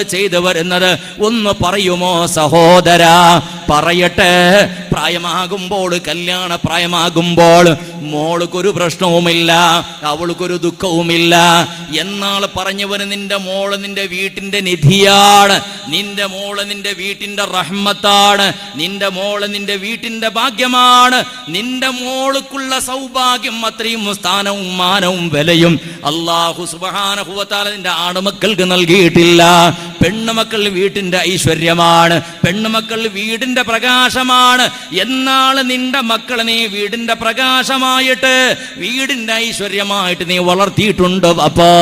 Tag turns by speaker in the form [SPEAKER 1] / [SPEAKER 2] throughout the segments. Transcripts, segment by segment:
[SPEAKER 1] ചെയ്തു വരുന്നത് ഒന്ന് പറയുമോ സഹോദര? പറയട്ടെ. പ്രായമാകുമ്പോൾ കല്യാണ പ്രായമാകുമ്പോൾ മോൾക്കൊരു പ്രശ്നവുമില്ല അവൾക്കൊരു ദുഃഖവുമില്ല. എന്നാൾ പറഞ്ഞവന് നിന്റെ മോൾ നിന്റെ വീട്ടിന്റെ നിധിയാണ് നിന്റെ മോൾ നിന്റെ വീട്ടിന്റെ റഹ്മത്താണ് നിന്റെ മോൾ നിന്റെ വീട്ടിന്റെ ഭാഗ്യമാണ് നിന്റെ മോൾക്കുള്ള സൗഭാഗ്യം അത്രയും സ്ഥാനവും മാനവും വിലയും അള്ളാഹു സുബാനഹുവത്താല നിന്റെ ആണുമക്കൾക്ക് നൽകിയിട്ടില്ല. പെണ്ണുമക്കൾ വീട്ടിന്റെ ഐശ്വര്യമാണ് പെണ്ണുമക്കൾ വീടിന്റെ പ്രകാശമാണ്. എന്നാൾ നിന്റെ മക്കളെ നീ വീടിന്റെ പ്രകാശമായിട്ട് വീടിന്റെ ഐശ്വര്യമായിട്ട് നീ വളർത്തിയിട്ടുണ്ട്. അപ്പാ.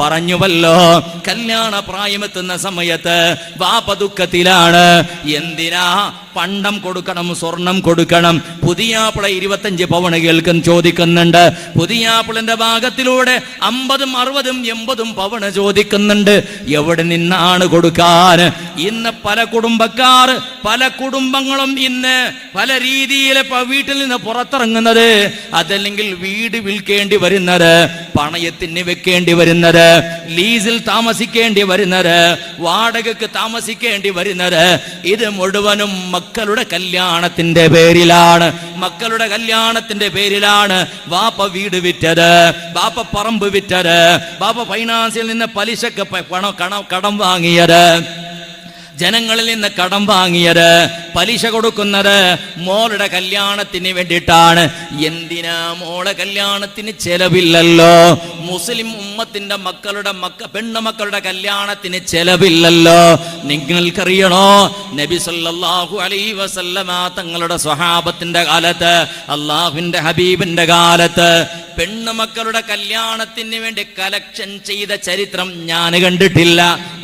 [SPEAKER 1] പറഞ്ഞുവല്ലോ. കല്യാണ പ്രായമെത്തുന്ന സമയത്ത് വാപ്പ ദുഃഖത്തിലാണ്. എന്തിനാ? പണ്ടം കൊടുക്കണം സ്വർണം കൊടുക്കണം. പുതിയാപ്പിള ഇരുപത്തഞ്ച് പവണ കേൾക്കും ചോദിക്കുന്നുണ്ട്. പുതിയാപ്പിളന്റെ ഭാഗത്തിലൂടെ അമ്പതും അറുപതും എൺപതും പവണ ചോദിക്കുന്നുണ്ട്. എവിടെ നിന്നാണ് കൊടുക്കാൻ? ഇന്ന് പല കുടുംബക്കാർ പല കുടുംബങ്ങളും ഇന്ന് പല രീതിയിൽ വീട്ടിൽ നിന്ന് പുറത്തിറങ്ങുന്നത് അതല്ലെങ്കിൽ വീട് വിൽക്കേണ്ടി വരുന്നത് പണയത്തിന് വെക്കേണ്ടി വരുന്നത് ലീസിൽ താമസിക്കേണ്ടി വരുന്നത് വാടകയ്ക്ക് താമസിക്കേണ്ടി വരുന്നത്. ഇത് മുഴുവനും മക്കളുടെ കല്യാണത്തിന്റെ പേരിലാണ്. മക്കളുടെ കല്യാണത്തിന്റെ പേരിലാണ് വാപ്പ വീട് വിറ്റത് വാപ്പ പറമ്പ് വിറ്റത് വാപ്പ ഫൈനാൻസിൽ നിന്ന് പലിശക്ക് പണം കടം വാങ്ങിയത്. ജനങ്ങളിൽ നിന്ന് കടം വാങ്ങിയത് പലിശ കൊടുക്കുന്നത് മോളുടെ കല്യാണത്തിന് വേണ്ടിയിട്ടാണ്. എന്തിനാ മോളെ കല്യാണത്തിന് ചെലവില്ലല്ലോ? മുസ്ലിം ഉമ്മത്തിന്റെ മക്കളുടെ മക്ക പെണ്ണുമക്കളുടെ കല്യാണത്തിന് ചെലവില്ലല്ലോ? നിങ്ങൾക്കറിയണോ? നബി സല്ലല്ലാഹു അലൈഹി വസല്ലമ തങ്ങളുടെ സ്വഹാബത്തിന്റെ കാലത്ത് അള്ളാഹുവിന്റെ ഹബീബിന്റെ കാലത്ത് പെണ്ണുമക്കളുടെ കല്യാണത്തിന് വേണ്ടി കലക്ഷൻ ചെയ്ത ചരിത്രം ഞാൻ കണ്ടിട്ടില്ല.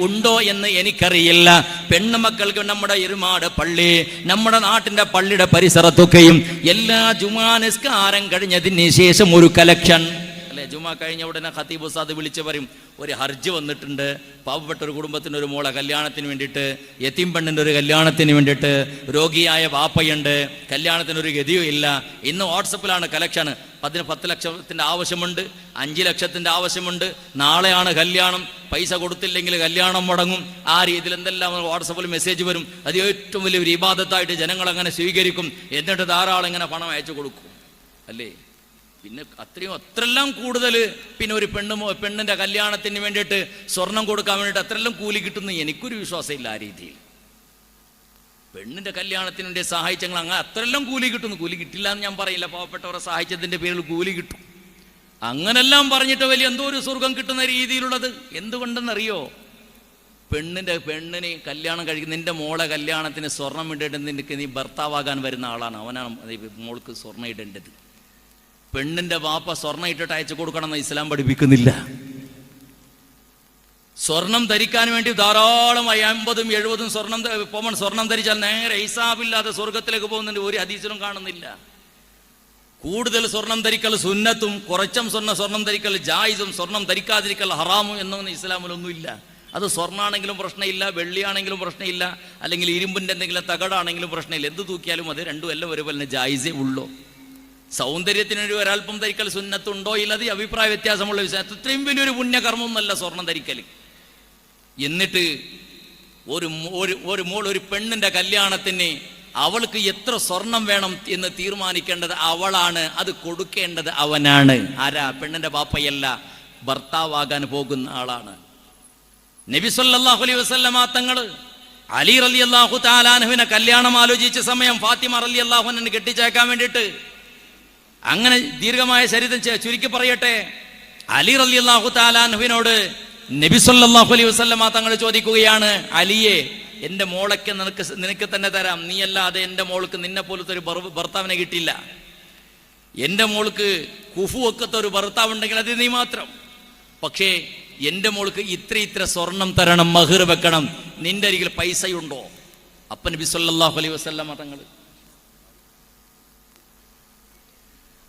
[SPEAKER 1] ഉണ്ടോ എന്ന് എനിക്കറിയില്ല. പെണ്ണുമക്കൾക്ക് നമ്മുടെ ഇരുമാട് പള്ളി നമ്മുടെ നാട്ടിന്റെ പള്ളിയുടെ പരിസരത്തൊക്കെയും എല്ലാ ജുമാ നിസ്കാരം കഴിഞ്ഞതിന് ശേഷം ഒരു കലക്ഷൻ അല്ലെ ജുമാ കഴിഞ്ഞ ഉടനെ ഖത്തീബ് ഉസാദ് വിളിച്ചു പറയും ഒരു ഹർജ് വന്നിട്ടുണ്ട്. പാവപ്പെട്ട ഒരു കുടുംബത്തിന് ഒരു മോളെ കല്യാണത്തിന് വേണ്ടിയിട്ട് യത്തീം പെണ്ണിന്റെ ഒരു കല്യാണത്തിന് വേണ്ടിയിട്ട് രോഗിയായ വാപ്പയുണ്ട്. കല്യാണത്തിന് ഒരു ഗതിയും ഇല്ല ഇന്ന് വാട്സപ്പിലാണ് കലക്ഷൻ അതിന് പത്ത് ലക്ഷത്തിന്റെ ആവശ്യമുണ്ട് അഞ്ച് ലക്ഷത്തിന്റെ ആവശ്യമുണ്ട്. നാളെയാണ് കല്യാണം. പൈസ കൊടുത്തില്ലെങ്കിൽ കല്യാണം മുടങ്ങും. ആ രീതിയിൽ എന്തെല്ലാം വാട്സപ്പിൽ മെസ്സേജ് വരും. അത് ഏറ്റവും വലിയൊരു ഇബാദത്തായിട്ട് ജനങ്ങൾ അങ്ങനെ സ്വീകരിക്കും. എന്നിട്ട് ധാരാളം ഇങ്ങനെ പണം അയച്ചു കൊടുക്കും. അല്ലേ? പിന്നെ അത്രയും അത്രയെല്ലാം കൂടുതൽ പിന്നെ ഒരു പെണ്ണ് പെണ്ണിന്റെ കല്യാണത്തിന് വേണ്ടിയിട്ട് സ്വർണം കൊടുക്കാൻ വേണ്ടിയിട്ട് അത്രയെല്ലാം കൂലി കിട്ടുന്നു എനിക്കൊരു വിശ്വാസമില്ല ആ രീതിയിൽ. പെണ്ണിന്റെ കല്യാണത്തിന് വേണ്ടി സഹായിച്ചങ്ങൾ അങ്ങനെ അത്രയെല്ലാം കൂലി കിട്ടുന്നു. കൂലി കിട്ടില്ല എന്ന് ഞാൻ പറയില്ല. പാവപ്പെട്ടവരെ സഹായിച്ചതിന്റെ പേരിൽ കൂലി കിട്ടും. അങ്ങനെല്ലാം പറഞ്ഞിട്ട് വലിയ എന്തോ ഒരു സ്വർഗം കിട്ടുന്ന രീതിയിലുള്ളത് എന്തുകൊണ്ടെന്നറിയോ? പെണ്ണിന്റെ പെണ്ണിന് കല്യാണം കഴിക്കുന്ന നിന്റെ മോളെ കല്യാണത്തിന് സ്വർണം ഇടേണ്ടത് നിനക്ക് നീ ഭർത്താവാകാൻ വരുന്ന ആളാണ്. അവനാണ് മോൾക്ക് സ്വർണം ഇടേണ്ടത്. പെണ്ണിന്റെ വാപ്പ സ്വർണം ഇട്ടിട്ട് അയച്ചു കൊടുക്കണം എന്ന് ഇസ്ലാം പഠിപ്പിക്കുന്നില്ല. സ്വർണം ധരിക്കാൻ വേണ്ടി ധാരാളം അമ്പതും എഴുപതും സ്വർണം പോമൺ സ്വർണം ധരിച്ചാൽ നേരെ ഹിസാബില്ലാതെ സ്വർഗത്തിലേക്ക് പോകുന്നതിന്റെ ഒരു അതീശനും കാണുന്നില്ല. കൂടുതൽ സ്വർണം ധരിക്കൽ സുന്നത്തും കുറച്ചും സ്വർണ സ്വർണം ധരിക്കൽ ജായിസും സ്വർണം ധരിക്കാതിരിക്കൽ ഹറാമും എന്നൊന്നും ഇസ്ലാമിലൊന്നുമില്ല. അത് സ്വർണാണെങ്കിലും പ്രശ്നമില്ല വെള്ളിയാണെങ്കിലും പ്രശ്നമില്ല അല്ലെങ്കിൽ ഇരുമ്പിന്റെ എന്തെങ്കിലും തകടാണെങ്കിലും പ്രശ്നമില്ല. എന്ത് തൂക്കിയാലും അത് രണ്ടും എല്ലാം ഒരുപോലെ ജായിസേ ഉള്ളൂ. സൗന്ദര്യത്തിന് ഒരു ഒരല്പം ധരിക്കൽ സുന്നത്തുണ്ടോ ഇല്ലാതെ അഭിപ്രായ വ്യത്യാസമുള്ള വിഷയം. ഇത്രയും വലിയൊരു പുണ്യകർമ്മം എന്നല്ല സ്വർണം ധരിക്കൽ എന്നിട്ട് ഒരു ഒരു മോൾ ഒരു പെണ്ണിന്റെ കല്യാണത്തിന് അവൾക്ക് എത്ര സ്വർണം വേണം എന്ന് തീരുമാനിക്കേണ്ടത് അവളാണ് അത് കൊടുക്കേണ്ടത് അവനാണ്. ആരാ? പെണ്ണിന്റെ പാപ്പയല്ല ഭർത്താവാകാൻ പോകുന്ന ആളാണ്. നബി സല്ലല്ലാഹു അലൈഹി വസല്ലമ തങ്ങൾ അലി റലി അള്ളാഹു താലാനുവിനെ കല്യാണം ആലോചിച്ച സമയം ഫാത്തിമ റലി അള്ളാഹുനെ കെട്ടിച്ചേക്കാൻ വേണ്ടിയിട്ട് അങ്ങനെ ദീർഘമായ ചരിത്രം ചുരുക്കി പറയട്ടെ. അലി റലി അള്ളാഹു താലാനുവിനോട് നബി സല്ലല്ലാഹു അലൈഹി വസല്ലമ തങ്ങൾ ചോദിക്കുകയാണ് അലിയെ എന്റെ മോളൊക്കെ നിനക്ക് നിനക്ക് തന്നെ തരാം. നീ അല്ലാതെ എന്റെ മോൾക്ക് നിന്നെ പോലത്തെ ഒരു ഭർത്താവിനെ കിട്ടില്ല എന്റെ മോൾക്ക് കുഫു ഒക്കത്തെ ഒരു ഭർത്താവ് ഉണ്ടെങ്കിൽ അത് നീ മാത്രം. പക്ഷേ എന്റെ മോൾക്ക് ഇത്ര ഇത്ര സ്വർണം തരണം മഹിർ വെക്കണം. നിന്റെ അരികിൽ പൈസയുണ്ടോ? അപ്പൻ നബി സല്ലല്ലാഹു അലൈഹി വസല്ലമ തങ്ങൾ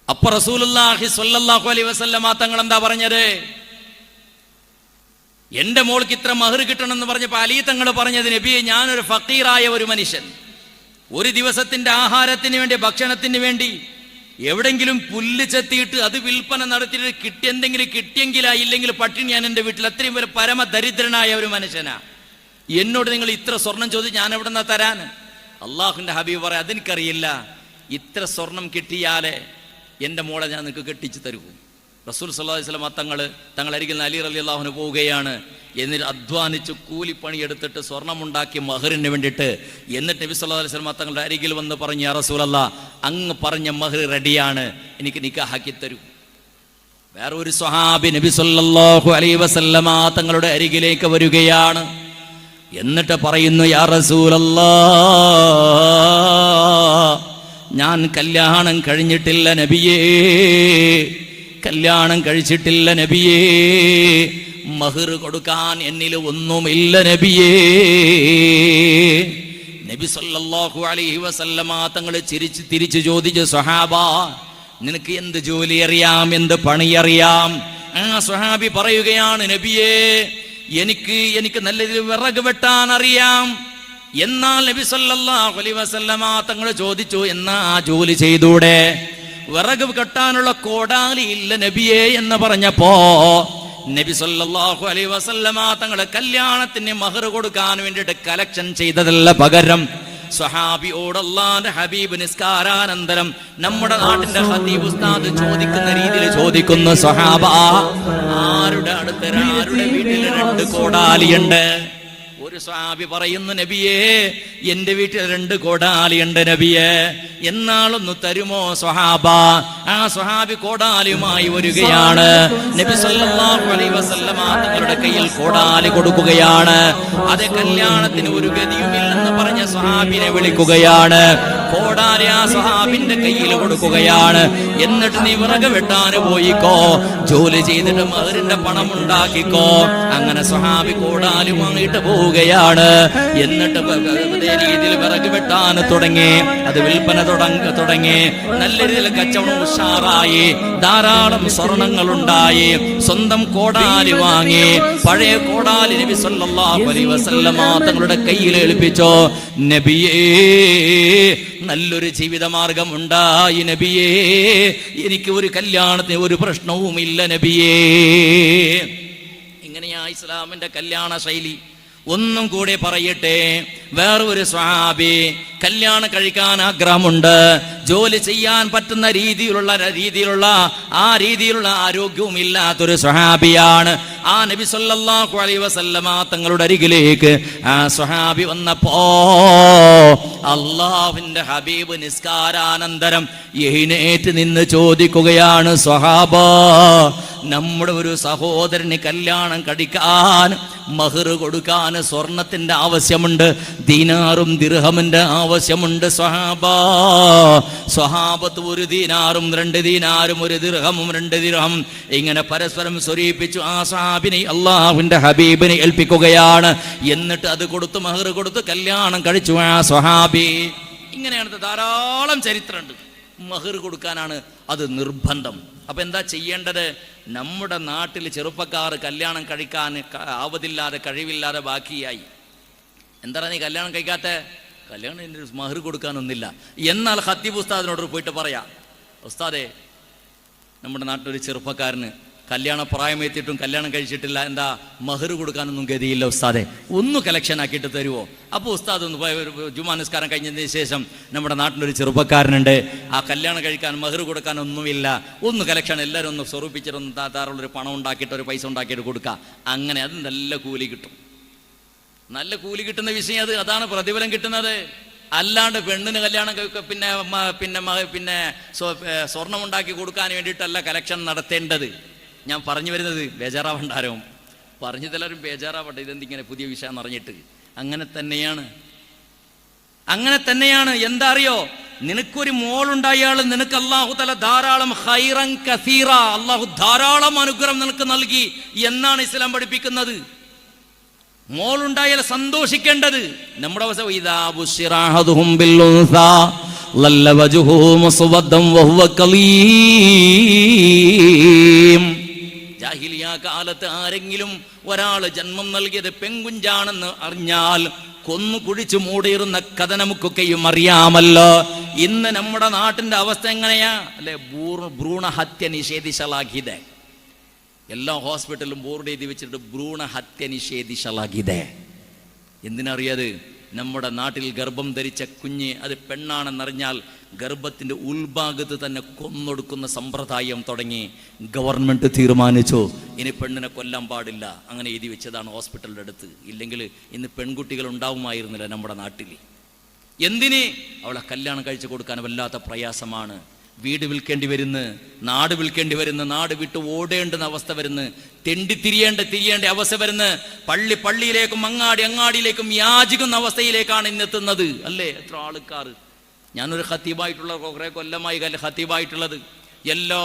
[SPEAKER 1] അപ്പൊ റസൂലുള്ളാഹി സ്വല്ലാഹു അലൈഹി വസല്ലമ തങ്ങൾ എന്താ പറഞ്ഞത്? എന്റെ മോൾക്ക് ഇത്ര മഹർ കിട്ടണമെന്ന് പറഞ്ഞപ്പോൾ അലി തങ്ങൾ പറഞ്ഞത് നബിയെ ഞാനൊരു ഫക്കീറായ ഒരു മനുഷ്യൻ. ഒരു ദിവസത്തിന്റെ ആഹാരത്തിന് വേണ്ടി ഭക്ഷണത്തിന് വേണ്ടി എവിടെങ്കിലും പുല്ല് ചെത്തിയിട്ട് അത് വിൽപ്പന നടത്തിയിട്ട് കിട്ടി എന്തെങ്കിലും കിട്ടിയെങ്കിലാ ഇല്ലെങ്കിൽ പട്ടിണി ഞാൻ എന്റെ വീട്ടിൽ അത്രയും വരെ പരമദരിദ്രനായ ഒരു മനുഷ്യനാ. എന്നോട് നിങ്ങൾ ഇത്ര സ്വർണം ചോദിച്ച് ഞാൻ എവിടെ നിന്നാ തരാൻ? അള്ളാഹുന്റെ ഹബീബ് പറയാം അതെനിക്കറിയില്ല. ഇത്ര സ്വർണം കിട്ടിയാലേ എന്റെ മോളെ ഞാൻ നിങ്ങൾക്ക് കെട്ടിച്ചു തരൂ റസൂൽ സല്ലാഹു വസ്ലമ തങ്ങൾ തങ്ങളരികിൽ അലി അലി അള്ളാഹുന് പോവുകയാണ്. എന്നിട്ട് അധ്വാനിച്ച് കൂലിപ്പണി എടുത്തിട്ട് സ്വർണമുണ്ടാക്കി മഹറിന് വേണ്ടിയിട്ട് എന്നിട്ട് നബി സല്ലാ അലൈഹി സ്വലമ തങ്ങളുടെ അരികിൽ വന്ന് പറഞ്ഞു യാ റസൂലല്ല അങ്ങ് പറഞ്ഞ മഹർ റെഡിയാണ് എനിക്ക് നിക്കാഹാക്കി തരൂ. വേറെ ഒരു സ്വഹാബി നബി സല്ലല്ലാഹു അലൈഹി വസല്ലമ തങ്ങളുടെ അരികിലേക്ക് വരികയാണ്. എന്നിട്ട് പറയുന്നു യാ റസൂലല്ലാ ഞാൻ കല്യാണം കഴിഞ്ഞിട്ടില്ല നബിയേ. കല്യാണം കഴിച്ചിട്ടില്ല നബിയേ. മഹിർ കൊടുക്കാൻ എന്നിൽ ഒന്നുമില്ല നബിയേ. നബി സല്ലല്ലാഹു അലൈഹി വസല്ലമ തങ്ങൾ ചിരിച്ച് തിരിച്ചു ചോദിച്ച സ്വഹാബ നിനക്ക് എന്ത് ജോലി അറിയാം? എന്ത് പണി അറിയാം? ആ സ്വഹാബി പറയുകയാണ് നബിയേ എനിക്ക് എനിക്ക് നല്ല രീതിയിൽ വിറക് വെട്ടാൻ അറിയാം. എന്നാൽ നബി സല്ലല്ലാഹു അലൈഹി വസല്ലമ തങ്ങൾ ചോദിച്ചു എന്നാ ആ ജോലി ചെയ്തൂടെ? വിറക് കെട്ടാനുള്ള കോടാലി ഇല്ല നബിയേ എന്ന് പറഞ്ഞപ്പോ നബി സല്ലല്ലാഹു അലൈഹി വസല്ലമ തങ്ങളെ കല്യാണത്തിന് മഹർ കൊടുക്കാൻ വേണ്ടിയിട്ട് കലക്ഷൻ ചെയ്തതല്ല പകരം സ്വഹാബിയോട് അള്ളാന്റെ ഹബീബ് നിസ്കാരാനന്തരം നമ്മുടെ നാട്ടിന്റെ ഹബീബ് ഉസ്താദ് ചോദിക്കുന്ന രീതിയിൽ ചോദിക്കുന്നു സ്വഹാബ ആരുടെ അടുത്ത് ആരുടെ വീട്ടിൽ രണ്ട് കോടാലിയുണ്ട് ഒരു സ്വാബി പറയുന്നു നബിയേ എന്റെ വീട്ടിൽ രണ്ട് കോടാലിയുണ്ട് നബിയെ. എന്നാളൊന്ന് തരുമോ സ്വഹാബ? ആ സ്വഹാബി കോടാലിയുമായി വരികയാണ്. നബി സല്ലല്ലാഹു അലൈഹി വസല്ലമ തങ്ങളുടെ കയ്യിൽ കോടാലി കൊടുക്കുകയാണ്. അത് കല്യാണത്തിന് ഒരു ഗതിയുമില്ലെന്ന് പറഞ്ഞ സ്വഹാബിനെ വിളിക്കുകയാണ്. കോടാലി ആ സഹാബിന്റെ കയ്യിൽ കൊടുക്കുകയാണ്. എന്നിട്ട് നീ വിറക് വെട്ടാന് പോയിക്കോ. ജോലി ചെയ്തിട്ട് മകരിന്റെ പണം ഉണ്ടാക്കിക്കോ അങ്ങനെ സ്വഹാബി കോടാലി വാങ്ങിയിട്ട് പോവുകയാണ്. എന്നിട്ട് രീതിയിൽ വിറക് വെട്ടാൻ തുടങ്ങി. അത് വിൽപ്പന തുടങ്ങ തുടങ്ങി. നല്ല രീതിയിൽ കച്ചവടം ഉഷാറായി. ധാരാളം സ്വർണങ്ങൾ ഉണ്ടായി സ്വന്തം കോടാലി വാങ്ങി. പഴയ കോടാലി നബി സല്ലല്ലാഹു അലൈഹി വസല്ലമ തങ്ങളുടെ കയ്യിൽ ഏൽപ്പിച്ചോ. നബിയേ നല്ലൊരു ജീവിതമാർഗം ഉണ്ടായി നബിയേ. എനിക്ക് ഒരു കല്യാണത്തിന് ഒരു പ്രശ്നവുമില്ല നബിയേ. ഇങ്ങനെയാ ഇസ്ലാമിന്റെ കല്യാണ ശൈലി. ഒന്നും കൂടെ പറയട്ടെ. വേറൊരു സ്വാബി കല്യാണം കഴിക്കാൻ ആഗ്രഹമുണ്ട്. ജോലി ചെയ്യാൻ പറ്റുന്ന രീതിയിലുള്ള രീതിയിലുള്ള ആ രീതിയിലുള്ള ആരോഗ്യവും ഇല്ലാത്തൊരു സ്വഹാബിയാണ്. ആ നബി സല്ലല്ലാഹു അലൈഹി വസല്ലമ തങ്ങളുടെ അരികിലേക്ക് ആ സ്വഹാബി വന്നപ്പോ അള്ളാഹുവിന്റെ ഹബീബ് നിസ്കാരാനന്തരം എഴുന്നേറ്റ് നിന്ന് ചോദിക്കുകയാണ് സ്വഹാബ നമ്മുടെ ഒരു സഹോദരന് കല്യാണം കടിക്കാൻ മഹർ കൊടുക്കാൻ സ്വർണത്തിന്റെ ആവശ്യമുണ്ട് ദീനാറും ദിർഹമിന്റെ ആവശ്യമുണ്ട് സ്വഹാബ. സ്വഹാബത്ത് ഒരു ദീനാറും രണ്ട് ദീനാറും ഒരു ദിർഹമും രണ്ട് ദിർഹം. ഇങ്ങനെ പരസ്പരം സ്വരൂപിച്ചു ആ സഹാബിനെ അള്ളാഹുവിന്റെ ഹബീബിനെ ഏൽപ്പിക്കുകയാണ്. എന്നിട്ട് അത് കൊടുത്ത് മഹർ കൊടുത്ത് കല്യാണം കഴിച്ചു. ആ സ്വഹാബി ഇങ്ങനെയാണ് ഇത് ധാരാളം ചരിത്രമുണ്ട്. മഹർ കൊടുക്കാനാണ് അത് നിർബന്ധം. അപ്പൊ എന്താ ചെയ്യേണ്ടത്? നമ്മുടെ നാട്ടിൽ ചെറുപ്പക്കാർ കല്യാണം കഴിക്കാൻ ആവതില്ലാതെ കഴിവില്ലാതെ ബാക്കിയായി. എന്താണ് നീ കല്യാണം കഴിക്കാത്ത? കല്യാണം എന്റെ മഹർ കൊടുക്കാനൊന്നില്ല എന്നാൽ ഹത്തീബ് ഉസ്താദിനോട് പോയിട്ട് പറയാ. ഉസ്താദേ നമ്മുടെ നാട്ടിലൊരു ചെറുപ്പക്കാരന് കല്യാണ പ്രായമെത്തിയിട്ടും കല്യാണം കഴിച്ചിട്ടില്ല എന്താ മഹർ കൊടുക്കാനൊന്നും ഗതിയില്ല ഉസ്താദെ. ഒന്ന് കലക്ഷൻ ആക്കിയിട്ട് തരുമോ അപ്പോൾ ഉസ്താദ് ഒന്ന് ജുമാ നിസ്കാരം കഴിഞ്ഞതിന് ശേഷം നമ്മുടെ നാട്ടിലൊരു ചെറുപ്പക്കാരനുണ്ട്. ആ കല്യാണം കഴിക്കാൻ മഹർ കൊടുക്കാനൊന്നുമില്ല. ഒന്ന് കലക്ഷൻ എല്ലാവരും ഒന്ന് സ്വരൂപിച്ചിട്ടൊന്ന് താറുള്ളൊരു പണം ഉണ്ടാക്കിയിട്ട് ഒരു പൈസ ഉണ്ടാക്കിയിട്ട് കൊടുക്കുക. അങ്ങനെ അത് നല്ല കൂലി കിട്ടും. നല്ല കൂലി കിട്ടുന്ന വിഷയം അത്. അതാണ് പ്രതിഫലം കിട്ടുന്നത്. അല്ലാണ്ട് പെണ്ണിന് കല്യാണം പിന്നെ പിന്നെ പിന്നെ സ്വർണം ഉണ്ടാക്കി കൊടുക്കാൻ വേണ്ടിയിട്ടല്ല കലക്ഷൻ നടത്തേണ്ടത്. ഞാൻ പറഞ്ഞു വരുന്നത് ബേജാറാവണ്ടാരവും. തലരും ബേജാറാവട്ടെ ഇതെന്തിങ്ങനെ പുതിയ വിഷയം അറിഞ്ഞിട്ട്. അങ്ങനെ തന്നെയാണ്. അങ്ങനെ തന്നെയാണ്. എന്താ അറിയോ നിനക്കൊരു മോളുണ്ടായാൽ നിനക്ക് അള്ളാഹു തല ധാരാളം ഹൈറം കസീറ അള്ളാഹു ധാരാളം അനുഗ്രഹം നിനക്ക് നൽകി എന്നാണ് ഇസ്ലാം പഠിപ്പിക്കുന്നത്. മോളുണ്ടായാൽ സന്തോഷിക്കേണ്ടത് നമ്മുടെ അവസ്ഥ ജാഹിലിയ കാലത്ത് ആരെങ്കിലും ഒരാൾ ജന്മം നൽകിയത് പെങ്കുഞ്ചാണെന്ന് അറിഞ്ഞാൽ കൊന്നു കുഴിച്ചു മൂടിയിരുന്ന കഥ നമുക്കൊക്കെയും അറിയാമല്ലോ. ഇന്ന് നമ്മുടെ നാട്ടിന്റെ അവസ്ഥ എങ്ങനെയാ? അല്ലെ ഭ്രൂണഹത്യ നിഷേധിച്ചലാഖിത എല്ലാ ഹോസ്പിറ്റലിലും ബോർഡ് എഴുതി വെച്ചിട്ട് ഭ്രൂണഹത്യ നിഷേധിച്ചലാഖിത എന്തിനറിയത്? നമ്മുടെ നാട്ടിൽ ഗർഭം ധരിച്ച കുഞ്ഞ് അത് പെണ്ണാണെന്നറിഞ്ഞാൽ ഗർഭത്തിന്റെ ഉൾഭാഗത്ത് തന്നെ കൊന്നൊടുക്കുന്ന സമ്പ്രദായം തുടങ്ങി. ഗവൺമെന്റ് തീരുമാനിച്ചു ഇനി പെണ്ണിനെ കൊല്ലാൻ പാടില്ല. അങ്ങനെ എഴുതി വെച്ചതാണ് ഹോസ്പിറ്റലിന്റെ അടുത്ത്. ഇല്ലെങ്കിൽ ഇന്ന് പെൺകുട്ടികൾ ഉണ്ടാവുമായിരുന്നില്ല നമ്മുടെ നാട്ടിൽ. എന്തിന്? അവളെ കല്യാണം കഴിച്ചു കൊടുക്കാൻ വല്ലാത്ത പ്രയാസമാണ്. വീട് വിൽക്കേണ്ടി വരുന്നു നാട് വിൽക്കേണ്ടി വരുന്നു നാട് വിട്ട് ഓടേണ്ടുന്ന അവസ്ഥ വരുന്നു തെണ്ടി തിരിയേണ്ട തിരിയേണ്ട അവസ്ഥ വരുന്നു പള്ളി പള്ളിയിലേക്കും അങ്ങാടി അങ്ങാടിയിലേക്കും യാചിക്കുന്ന അവസ്ഥയിലേക്കാണ് ഇന്ന് എത്തുന്നത് അല്ലേ? എത്ര ആൾക്കാർ ഞാനൊരു ഹത്തീബായിട്ടുള്ള കുറേ കൊല്ലമായി കല്ല ഹത്തീബായിട്ടുള്ളത് എല്ലാ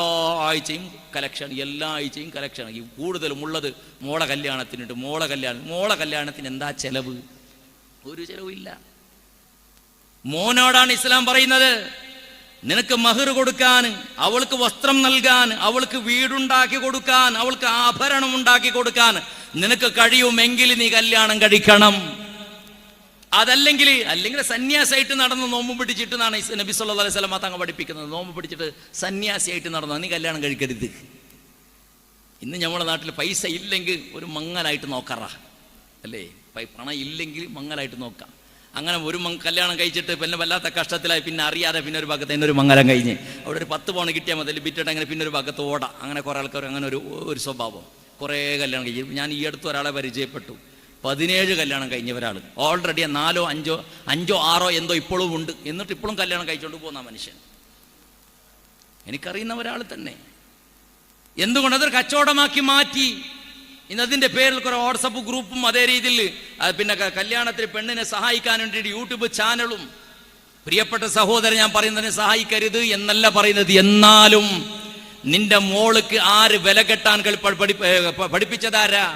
[SPEAKER 1] ആഴ്ചയും കലക്ഷൻ എല്ലാ ആഴ്ചയും കലക്ഷൻ ഈ കൂടുതലും ഉള്ളത് മോളെ കല്യാണത്തിനുണ്ട്. മോളെ കല്യാണം. മോളെ കല്യാണത്തിന് എന്താ ചെലവ്? ഒരു ചെലവില്ല. മോനോടാണ് ഇസ്ലാം പറയുന്നത്. നിനക്ക് മഹർ കൊടുക്കാൻ അവൾക്ക് വസ്ത്രം നൽകാൻ അവൾക്ക് വീടുണ്ടാക്കി കൊടുക്കാൻ അവൾക്ക് ആഭരണം ഉണ്ടാക്കി കൊടുക്കാൻ നിനക്ക് കഴിയുമെങ്കിൽ നീ കല്യാണം കഴിക്കണം. അതല്ലെങ്കിൽ അല്ലെങ്കിൽ സന്യാസിയായിട്ട് നടന്ന് നോമ്പ് പിടിച്ചിട്ട് എന്നാണ് നബി സല്ലല്ലാഹു അലൈഹി സ്വലമ തങ്ങൾ പഠിപ്പിക്കുന്നത്. നോമ്പ് പിടിച്ചിട്ട് സന്യാസിയായിട്ട് നടന്നു നീ കല്യാണം കഴിക്കരുത്. ഇന്ന് നമ്മുടെ നാട്ടിൽ പൈസ ഇല്ലെങ്കിൽ ഒരു മങ്ങലായിട്ട് നോക്കറ. അല്ലേ? പണം ഇല്ലെങ്കിൽ മങ്ങലായിട്ട് നോക്കാം. അങ്ങനെ ഒരു മങ് കല്യാണം കഴിച്ചിട്ട് പിന്നെ വല്ലാത്ത കഷ്ടത്തിലായി. പിന്നെ അറിയാതെ പിന്നെ ഒരു ഭാഗത്ത് തന്നെ ഒരു മംഗലം കഴിഞ്ഞ്. അവിടെ ഒരു പത്ത് പവണ് കിട്ടിയാൽ മതി. ബിറ്റിട്ട് അങ്ങനെ പിന്നെ ഒരു ഭാഗത്ത് ഓട. അങ്ങനെ കുറേ ആൾക്കാർ അങ്ങനെ ഒരു ഒരു സ്വഭാവം. കുറേ കല്യാണം കഴിച്ചു ഞാൻ ഈ അടുത്ത് ഒരാളെ പരിചയപ്പെട്ടു. പതിനേഴ് കല്യാണം കഴിഞ്ഞവരാൾ ഓൾറെഡി നാലോ അഞ്ചോ അഞ്ചോ ആറോ എന്തോ ഇപ്പോഴും ഉണ്ട്. എന്നിട്ട് ഇപ്പോഴും കല്യാണം കഴിച്ചുകൊണ്ട് പോകുന്ന മനുഷ്യൻ. എനിക്കറിയുന്ന ഒരാൾ തന്നെ. എന്തുകൊണ്ട് അതൊരു കച്ചവടമാക്കി മാറ്റി? ഇന്ന് അതിന്റെ പേരിൽ കുറെ വാട്സപ്പ് ഗ്രൂപ്പും അതേ രീതിയിൽ പിന്നെ കല്യാണത്തിൽ പെണ്ണിനെ സഹായിക്കാൻ വേണ്ടിയിട്ട് യൂട്യൂബ് ചാനലും പ്രിയപ്പെട്ട സഹോദരൻ ഞാൻ പറയുന്നതിനെ സഹായിക്കരുത് എന്നല്ല പറയുന്നത്. എന്നാലും നിന്റെ മോൾക്ക് ആര് വില കെട്ടാൻ പഠിപ്പിച്ചതാരാ?